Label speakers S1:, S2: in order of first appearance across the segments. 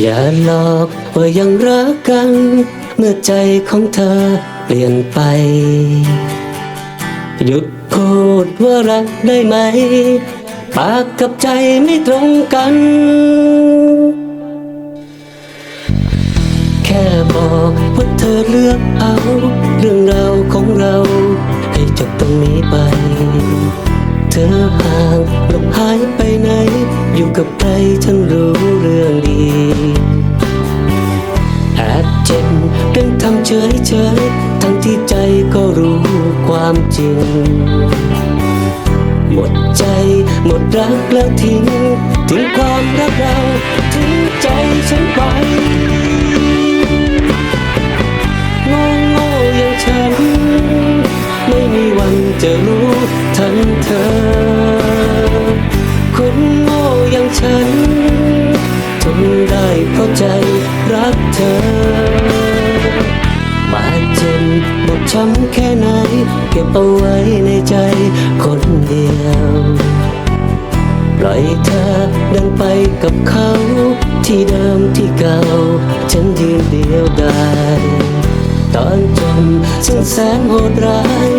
S1: อย่าหลอกว่ายังรักกัน เมื่อใจของเธอเปลี่ยนไป หยุดพูดว่ารักได้ไหม ปากกับใจไม่ตรงกัน แค่บอกว่าเธอเลือกเอา เรื่องราวของเรา ให้จบตรงนี้ไป เฉยเฉยทั้งที่ใจก็รู้ความจริง หมดใจหมดรักแล้วทิ้ง ทิ้งความรักเราทิ้งใจฉันไปโง่โง่อย่างฉัน ไม่มีวันจะรู้ทันเธอ คนโง่อย่างฉันทนได้เพราะใจรักเธอ ช้ำแค่ไหน เก็บเอาไว้ในใจคนเดียว ปล่อยเธอเดินไปกับเขา ที่เดิมที่เก่า ฉันยืนเดียวดายตอนจนฉันแสนโหดร้าย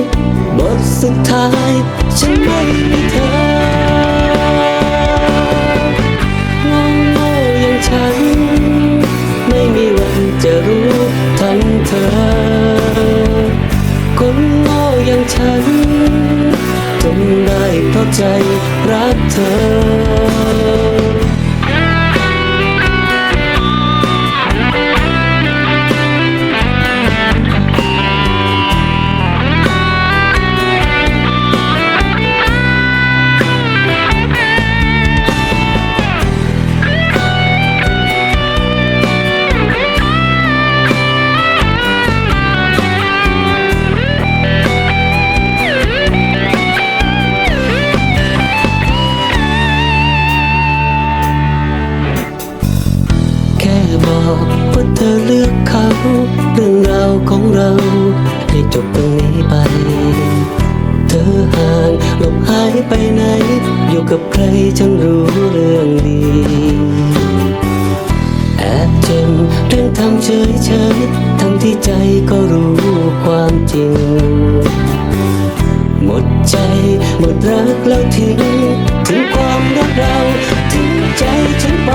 S1: บทสุดท้าย ฉันไม่มีเธอโง่โง่อย่างฉัน ไม่มีวันจะรู้ทันเธอ เพราะใจรักเธอ อเลือกเขา เรื่องราวของเราให้จบตรงนี้ไป เธอห่างหลบหายไปไหน อยู่กับใครฉันรู้เรื่องดีแอบเจ็บเรื่องทำเฉยเฉยทั้งที่ใจก็รู้ความจริง หมดใจหมดรักแล้วทิ้งถึงความรักเราทิ้งใจฉันไป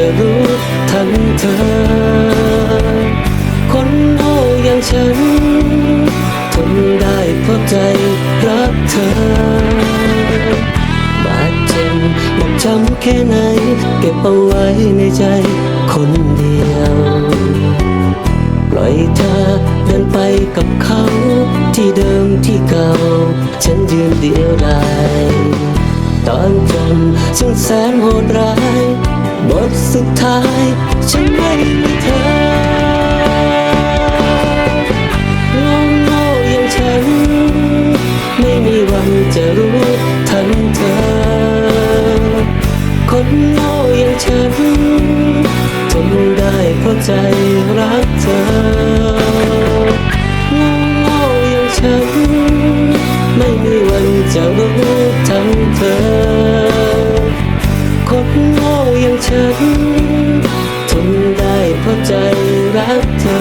S1: จะรู้ทันเธอ คนโง่อย่างฉัน ทนได้เพราะใจรักเธอบาดเจ็บบอบช้ำแค่ไหน เก็บเอาไว้ในใจคนเดียว ปล่อยเธอเดินไปกับเขาที่เดิมที่เก่า ฉันยืนเดียวดายตอนจนฉันแสนโหดร้าย สุดท้าย ฉันไม่มีเธอโง่โง่อย่างฉัน ไม่มีวันจะรู้ทันเธอ คนโง่อย่างฉันทนได้เพราะใจรักเธอโง่โง่อย่างฉัน ไม่มีวันจะรู้ทันเธอ ฉันทนได้เพราะใจรักเธอ